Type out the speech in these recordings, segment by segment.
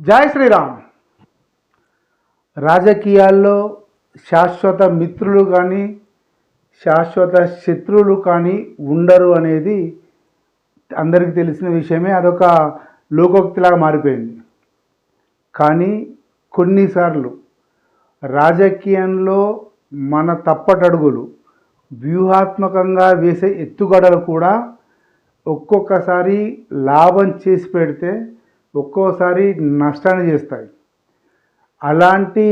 జై శ్రీరామ్. రాజకీయాల్లో శాశ్వత మిత్రులు కానీ శాశ్వత శత్రువులు కానీ ఉండరు అనేది అందరికీ తెలిసిన విషయమే. అదొక లోకోక్తిలాగా మారిపోయింది. కానీ కొన్నిసార్లు రాజకీయంలో మన తప్పటడుగులు వ్యూహాత్మకంగా వేసే ఎత్తుగడలు కూడా ఒక్కొక్కసారి లాభం చేసి పెడితే ఒక్కోసారి నష్టాన్ని చేస్తాయి. అలాంటి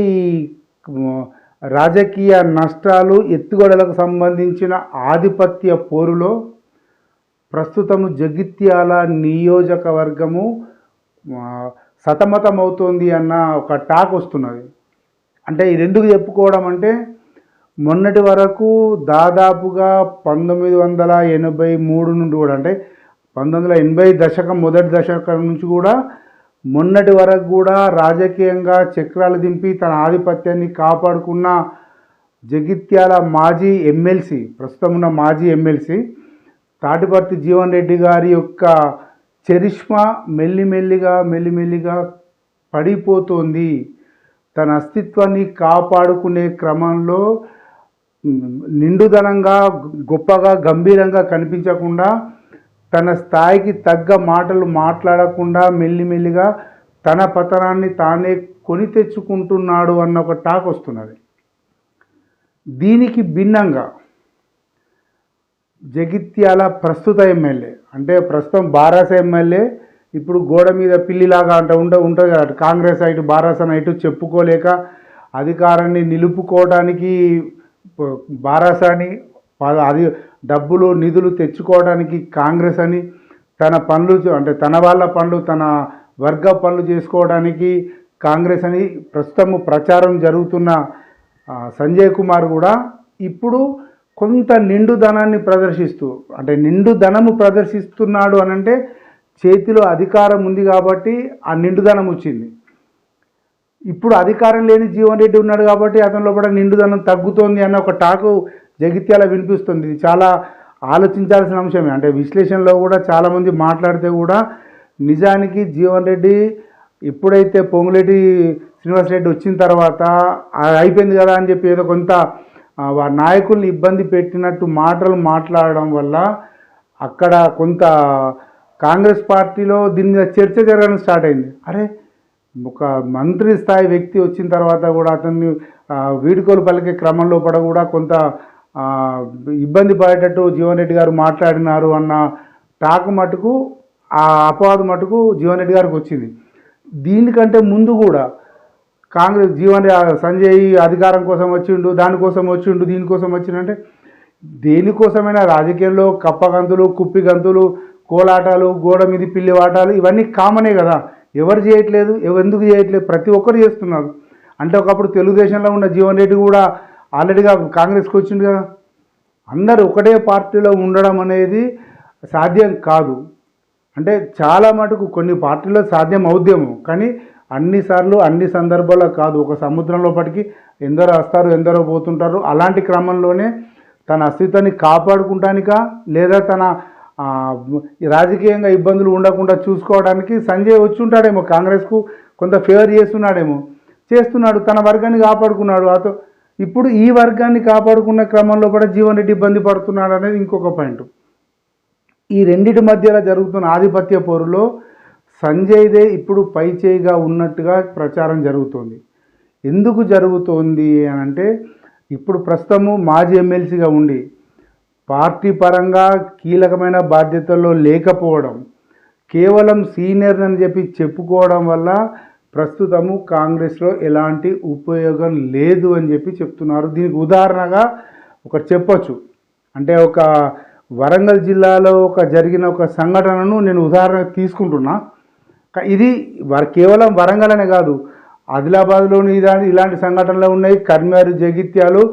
రాజకీయ నష్టాలు ఎత్తుగడలకు సంబంధించిన ఆధిపత్య పోరులో ప్రస్తుతము జగిత్యాల నియోజకవర్గము సతమతమవుతోంది అన్న ఒక టాక్ వస్తున్నది. అంటే ఈ రెండుకు చెప్పుకోవడం అంటే మొన్నటి వరకు దాదాపుగా పంతొమ్మిది వందల ఎనభై మూడు నుండి కూడా అంటే పంతొమ్మిది వందల ఎనభై దశకం మొదటి దశకం నుంచి కూడా మొన్నటి వరకు కూడా రాజకీయంగా చక్రాలు దింపి తన ఆధిపత్యాన్ని కాపాడుకున్న జగిత్యాల మాజీ ఎమ్మెల్సీ ప్రస్తుతం ఉన్న మాజీ ఎమ్మెల్సీ తాటిపర్తి జీవన్ రెడ్డి గారి యొక్క చరిష్మా మెల్లిమెల్లిగా మెల్లిమెల్లిగా పడిపోతోంది. తన అస్తిత్వాన్ని కాపాడుకునే క్రమంలో నిండుదనంగా గొప్పగా గంభీరంగా కనిపించకుండా తన స్థాయికి తగ్గ మాటలు మాట్లాడకుండా మెల్లిమెల్లిగా తన పతనాన్ని తానే కొని తెచ్చుకుంటున్నాడు అన్న ఒక టాక్ వస్తున్నది. దీనికి భిన్నంగా జగిత్యాల ప్రస్తుత ఎమ్మెల్యే అంటే ప్రస్తుతం బారాస ఎమ్మెల్యే ఇప్పుడు గోడ మీద పిల్లిలాగా అంట ఉండ ఉంటుంది కదా కాంగ్రెస్ ఇటు బారాస నైటు చెప్పుకోలేక అధికారాన్ని నిలుపుకోవడానికి బారాసాని బారాస ప- అది డబ్బులు నిధులు తెచ్చుకోవడానికి కాంగ్రెస్ అని తన పనులు అంటే తన వాళ్ళ పనులు తన వర్గ పనులు చేసుకోవడానికి కాంగ్రెస్ అని ప్రస్తుతము ప్రచారం జరుగుతున్న సంజయ్ కుమార్ కూడా ఇప్పుడు కొంత నిండుదనాన్ని ప్రదర్శిస్తూ అంటే నిండుదనము ప్రదర్శిస్తున్నాడు అని అంటే చేతిలో అధికారం ఉంది కాబట్టి ఆ నిండుదనం వచ్చింది. ఇప్పుడు అధికారం లేని జీవన్ రెడ్డి ఉన్నాడు కాబట్టి అతని లోపల నిండుదనం తగ్గుతోంది అన్న ఒక టాకు జగిత్యాల వినిపిస్తుంది. ఇది చాలా ఆలోచించాల్సిన అంశమే. అంటే విశ్లేషణలో కూడా చాలామంది మాట్లాడితే కూడా నిజానికి జీవన్ రెడ్డి ఎప్పుడైతే పొంగులేటి శ్రీనివాసరెడ్డి వచ్చిన తర్వాత అయిపోయింది కదా అని చెప్పి ఏదో కొంత ఆ, నాయకుల్ని ఇబ్బంది పెట్టినట్టు మాటలు మాట్లాడడం వల్ల అక్కడ కొంత కాంగ్రెస్ పార్టీలో దీని మీద చర్చ జరగడం స్టార్ట్ అయింది. అరే ఒక మంత్రి స్థాయి వ్యక్తి వచ్చిన తర్వాత కూడా అతన్ని వీడుకోలు పలికే క్రమంలో పడ కూడా కొంత ఇబ్బంది పడేటట్టు జీవన్ రెడ్డి గారు మాట్లాడినారు అన్న టాక్ మటుకు ఆ అపవాదు మటుకు జీవన్ రెడ్డి గారికి వచ్చింది. దీనికంటే ముందు కూడా కాంగ్రెస్ జీవన్ సంజయ్ అధికారం కోసం వచ్చిండు దానికోసం వచ్చిండు దీనికోసం వచ్చిండంటే దేనికోసమైనా రాజకీయాల్లో కప్పగంతులు కుప్పి గంతులు కోలాటాలు గోడ మీది పిల్లి వాటాలు ఇవన్నీ కామనే కదా. ఎవరు చేయట్లేదు ఎందుకు చేయట్లేదు ప్రతి ఒక్కరు చేస్తున్నారు. అంటే ఒకప్పుడు తెలుగుదేశంలో ఉన్న జీవన్ రెడ్డి కూడా ఆల్రెడీగా కాంగ్రెస్కి వచ్చిండు కదా. అందరు ఒకటే పార్టీలో ఉండడం అనేది సాధ్యం కాదు. అంటే చాలా మటుకు కొన్ని పార్టీల్లో సాధ్యం అవుద్దేమో కానీ అన్నిసార్లు అన్ని సందర్భాల్లో కాదు. ఒక సముద్రంలోపటికి ఎందరో వస్తారు ఎందరో పోతుంటారు. అలాంటి క్రమంలోనే తన అస్తిత్వాన్ని కాపాడుకుంటానికా లేదా తన రాజకీయంగా ఇబ్బందులు ఉండకుండా చూసుకోవడానికి సంజయ్ వచ్చి ఉంటాడేమో కాంగ్రెస్కు. కొంత ఫేవర్ చేస్తున్నాడేమో. చేస్తున్నాడు తన వర్గాన్ని కాపాడుకున్నాడు. అతో ఇప్పుడు ఈ వర్గాన్ని కాపాడుకున్న క్రమంలో కూడా జీవన్ రెడ్డి ఇబ్బంది పడుతున్నాడు అనేది ఇంకొక పాయింట్. ఈ రెండిటి మధ్యలో జరుగుతున్న ఆధిపత్య పోరులో సంజయ్దే ఇప్పుడు పైచేయిగా ఉన్నట్టుగా ప్రచారం జరుగుతోంది. ఎందుకు జరుగుతోంది అని అంటే ఇప్పుడు ప్రస్తుతము మాజీ ఎమ్మెల్సీగా ఉండి పార్టీ పరంగా కీలకమైన బాధ్యతల్లో లేకపోవడం కేవలం సీనియర్ అని చెప్పి చెప్పుకోవడం వల్ల ప్రస్తుతము కాంగ్రెస్లో ఎలాంటి ఉపయోగం లేదు అని చెప్పి చెప్తున్నారు. దీనికి ఉదాహరణగా ఒకటి చెప్పొచ్చు. అంటే ఒక వరంగల్ జిల్లాలో ఒక జరిగిన ఒక సంఘటనను నేను ఉదాహరణ తీసుకుంటున్నా. ఇది కేవలం వరంగల్ అనే కాదు. ఆదిలాబాద్లోని ఇలాంటి ఇలాంటి సంఘటనలు ఉన్నాయి. కర్మారు జగిత్యాలు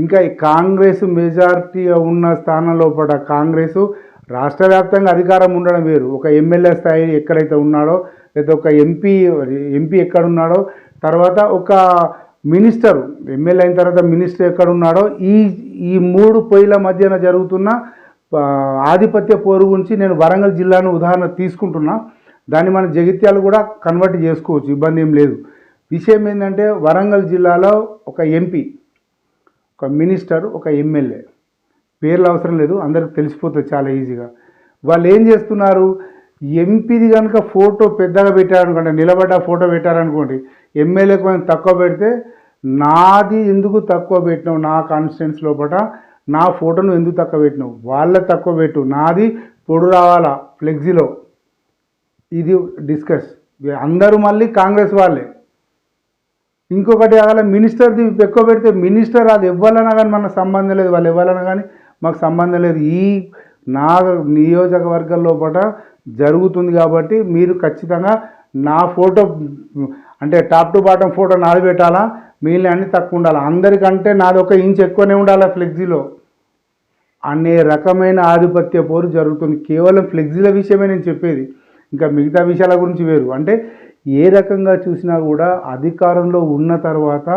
ఇంకా కాంగ్రెస్ మెజార్టీగా ఉన్న స్థానంలో పడ్డ కాంగ్రెస్ రాష్ట్ర వ్యాప్తంగా అధికారం ఉండడం వేరు. ఒక ఎమ్మెల్యే స్థాయి ఎక్కడైతే ఉన్నాడో లేదా ఒక ఎంపీ ఎంపీ ఎక్కడున్నాడో తర్వాత ఒక మినిస్టర్ ఎమ్మెల్యే అయిన తర్వాత మినిస్టర్ ఎక్కడున్నాడో ఈ ఈ మూడు పొయ్యిల మధ్యన జరుగుతున్న ఆధిపత్య పోరు గురించి నేను వరంగల్ జిల్లాను ఉదాహరణ తీసుకుంటున్నా. దాన్ని మన జగిత్యాలు కూడా కన్వర్ట్ చేసుకోవచ్చు ఇబ్బంది ఏం లేదు. విషయం ఏంటంటే వరంగల్ జిల్లాలో ఒక ఎంపీ ఒక మినిస్టర్ ఒక ఎమ్మెల్యే. పేర్లు అవసరం లేదు అందరికి తెలిసిపోతుంది చాలా ఈజీగా. వాళ్ళు ఏం చేస్తున్నారు? ఎంపీది కనుక ఫోటో పెద్దగా పెట్టారనుకోండి నిలబడ్డ ఫోటో పెట్టారనుకోండి ఎమ్మెల్యే కొంచెం తక్కువ పెడితే నాది ఎందుకు తక్కువ పెట్టినావు? నా కాన్స్టిట్యున్స్ లోపల నా ఫోటోను ఎందుకు తక్కువ పెట్టినావు? వాళ్ళ తక్కువ పెట్టు. నాది పొడు రావాలా? ఫ్లెక్సీలో. ఇది డిస్కస్. అందరూ మళ్ళీ కాంగ్రెస్ వాళ్ళే. ఇంకొకటి అలా మినిస్టర్ది ఎక్కువ పెడితే మినిస్టర్ అది ఇవ్వాలన్నా కానీ మనకు సంబంధం లేదు. వాళ్ళు ఇవ్వాలన్నా కానీ మాకు సంబంధం లేదు. ఈ నా నియోజకవర్గం లోపల జరుగుతుంది కాబట్టి మీరు ఖచ్చితంగా నా ఫోటో అంటే టాప్ టు బాటం ఫోటో నాది పెట్టాలా? మిగిలిన అన్ని తక్కువ ఉండాలి? అందరికంటే నాది ఒక ఇంచ్ ఎక్కువనే ఉండాలి ఫ్లెక్సీలో? అనే రకమైన ఆధిపత్య పోరు జరుగుతుంది. కేవలం ఫ్లెక్సీల విషయమే నేను చెప్పేది. ఇంకా మిగతా విషయాల గురించి వేరు. అంటే ఏ రకంగా చూసినా కూడా అధికారంలో ఉన్న తర్వాత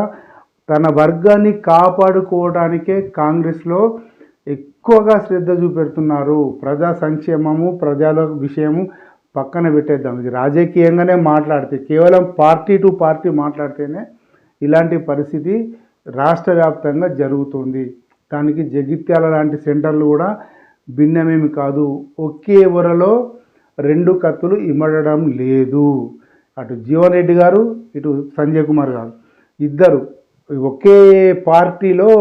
తన వర్గాన్ని కాపాడుకోవడానికే కాంగ్రెస్లో ఎక్కువగా శ్రద్ధ చూపెడుతున్నారు. ప్రజా సంక్షేమము ప్రజల విషయము పక్కన పెట్టేద్దాం. ఇది రాజకీయంగానే మాట్లాడితే కేవలం పార్టీ టు పార్టీ మాట్లాడితేనే ఇలాంటి పరిస్థితి రాష్ట్ర వ్యాప్తంగా జరుగుతుంది. దానికి జగిత్యాల లాంటి సెంటర్లు కూడా భిన్నమేమి కాదు. ఒకే వరలో రెండు కత్తులు ఇమ్మడడం లేదు. అటు జీవన్ రెడ్డి గారు ఇటు సంజయ్ కుమార్ గారు. ఇద్దరు ఒకే పార్టీలో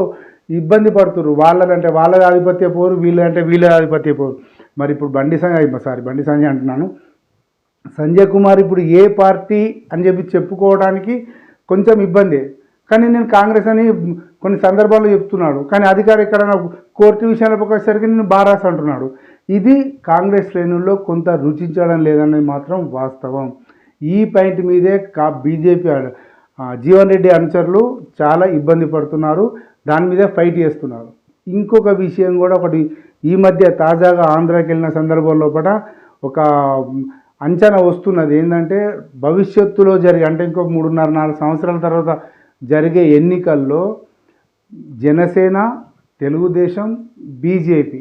ఇబ్బంది పడుతున్నారు వాళ్ళదంటే వాళ్ళ ఆధిపత్య పోరు వీళ్ళదంటే వీళ్ళది ఆధిపత్య పోరు. మరి ఇప్పుడు బండి సంజయ్ సారీ బండి సంజయ్ అంటున్నాను. సంజయ్ కుమార్ ఇప్పుడు ఏ పార్టీ అని చెప్పి చెప్పుకోవడానికి కొంచెం ఇబ్బంది. కానీ నేను కాంగ్రెస్ అని కొన్ని సందర్భాల్లో చెప్తున్నాడు. కానీ అధికారి ఇక్కడ కోర్టు విషయాలకు వచ్చేసరికి నేను బారాస్ అంటున్నాడు. ఇది కాంగ్రెస్ శ్రేణుల్లో కొంత రుచించడం లేదనేది మాత్రం వాస్తవం. ఈ పాయింట్ మీదే కా బీజేపీ జీవన్ రెడ్డి అనుచరులు చాలా ఇబ్బంది పడుతున్నారు. దాని మీదే ఫైట్ చేస్తున్నారు. ఇంకొక విషయం కూడా ఒకటి ఈ మధ్య తాజాగా ఆంధ్రాకి వెళ్ళిన సందర్భంలో పట ఒక అంచనా వస్తున్నది. ఏంటంటే భవిష్యత్తులో జరిగే అంటే ఇంకో మూడున్నర నాలుగు సంవత్సరాల తర్వాత జరిగే ఎన్నికల్లో జనసేన తెలుగుదేశం బీజేపీ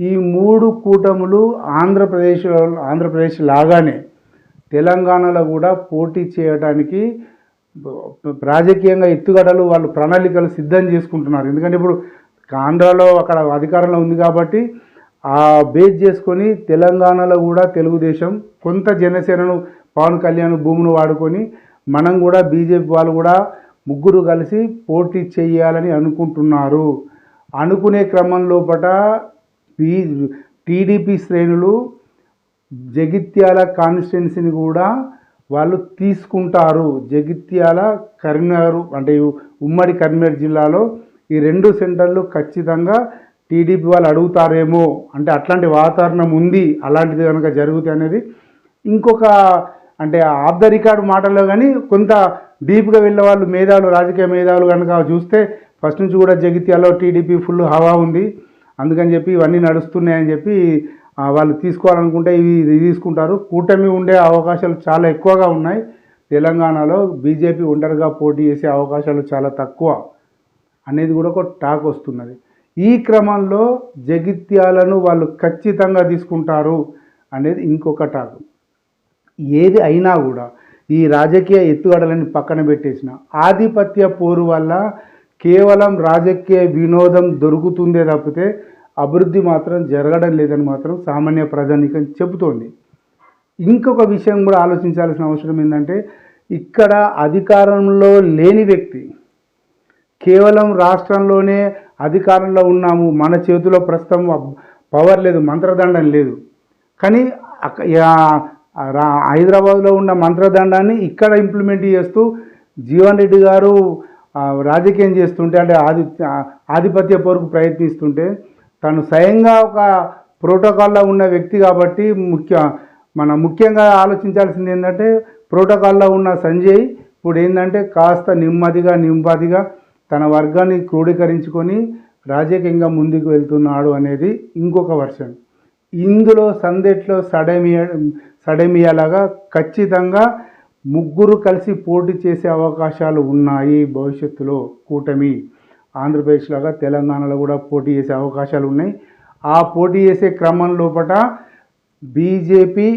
ఈ మూడు కూటములు ఆంధ్రప్రదేశ్లో ఆంధ్రప్రదేశ్ లాగానే తెలంగాణలో కూడా పోటీ చేయడానికి రాజకీయంగా ఎత్తుగడలు వాళ్ళు ప్రణాళికలు సిద్ధం చేసుకుంటున్నారు. ఎందుకంటే ఇప్పుడు ఆంధ్రాలో అక్కడ అధికారంలో ఉంది కాబట్టి ఆ బేస్ చేసుకొని తెలంగాణలో కూడా తెలుగుదేశం కొంత జనసేనను పవన్ కళ్యాణ్ భూమిని వాడుకొని మనం కూడా బీజేపీ వాళ్ళు కూడా ముగ్గురు కలిసి పోటీ చేయాలని అనుకుంటున్నారు. అనుకునే క్రమం లోపల బీ టీడీపీ శ్రేణులు జగిత్యాల కాన్స్టిట్యున్సీని కూడా వాళ్ళు తీసుకుంటారు. జగిత్యాల కరీంనగర్ అంటే ఉమ్మడి కరీంనగర్ జిల్లాలో ఈ రెండు సెంటర్లు ఖచ్చితంగా టీడీపీ వాళ్ళు అడుగుతారేమో. అంటే అట్లాంటి వాతావరణం ఉంది అలాంటిది కనుక జరుగుతాయి అనేది ఇంకొక అంటే ఆఫ్ ద రికార్డ్ మాటల్లో కానీ కొంత డీప్గా వెళ్ళే వాళ్ళు మేధావులు రాజకీయ మేధావులు కనుక చూస్తే ఫస్ట్ నుంచి కూడా జగిత్యాలో టీడీపీ ఫుల్ హవా ఉంది. అందుకని చెప్పి ఇవన్నీ నడుస్తున్నాయని చెప్పి వాళ్ళు తీసుకోవాలనుకుంటే ఇవి ఇది తీసుకుంటారు. కూటమి ఉండే అవకాశాలు చాలా ఎక్కువగా ఉన్నాయి. తెలంగాణలో బీజేపీ ఒంటరిగా పోటీ చేసే అవకాశాలు చాలా తక్కువ అనేది కూడా ఒక టాక్ వస్తున్నది. ఈ క్రమంలో జగిత్యాలను వాళ్ళు ఖచ్చితంగా తీసుకుంటారు అనేది ఇంకొక టాక్. ఏది అయినా కూడా ఈ రాజకీయ ఎత్తుగడలని పక్కన పెట్టేసిన ఆధిపత్య పోరు వల్ల కేవలం రాజకీయ వినోదం దొరుకుతుందే తప్పితే అభివృద్ధి మాత్రం జరగడం లేదని మాత్రం సామాన్య ప్రజానికం చెబుతోంది. ఇంకొక విషయం కూడా ఆలోచించాల్సిన అవసరం ఏంటంటే ఇక్కడ అధికారంలో లేని వ్యక్తి కేవలం రాష్ట్రంలోనే అధికారంలో ఉన్నాము మన చేతిలో ప్రస్తుతం పవర్ లేదు మంత్రదండం లేదు. కానీ హైదరాబాద్లో ఉన్న మంత్రదండాన్ని ఇక్కడ ఇంప్లిమెంట్ చేస్తూ జీవన్ రెడ్డి గారు రాజకీయం చేస్తుంటే అంటే ఆది ఆధిపత్య పోరుకు ప్రయత్నిస్తుంటే తను స్వయంగా ఒక ప్రోటోకాల్లో ఉన్న వ్యక్తి కాబట్టి ముఖ్య మన ముఖ్యంగా ఆలోచించాల్సింది ఏంటంటే ప్రోటోకాల్లో ఉన్న సంజయ్ ఇప్పుడు ఏంటంటే కాస్త నెమ్మదిగా నింపాదిగా తన వర్గాన్ని క్రోడీకరించుకొని రాజకీయంగా ముందుకు వెళ్తున్నాడు అనేది ఇంకొక వర్షన్. ఇందులో సందెట్లో సడమియ సడమియాలాగా ఖచ్చితంగా ముగ్గురు కలిసి పోటీ చేసే అవకాశాలు ఉన్నాయి భవిష్యత్తులో కూటమి. ఆంధ్రప్రదేశ్ లాగా తెలంగాణలో కూడా పోటీ చేసే అవకాశాలు ఉన్నాయి. ఆ పోటీ చేసే క్రమం లోపల బీజేపీ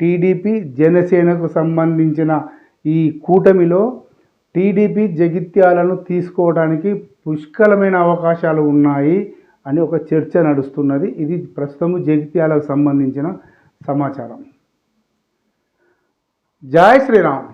టీడీపీ జనసేనకు సంబంధించిన ఈ కూటమిలో టీడీపీ జగిత్యాలను తీసుకోవడానికి పుష్కలమైన అవకాశాలు ఉన్నాయి అని ఒక చర్చ నడుస్తున్నది. ఇది ప్రస్తుతం జగిత్యాలకు సంబంధించిన సమాచారం. జై శ్రీరామ్!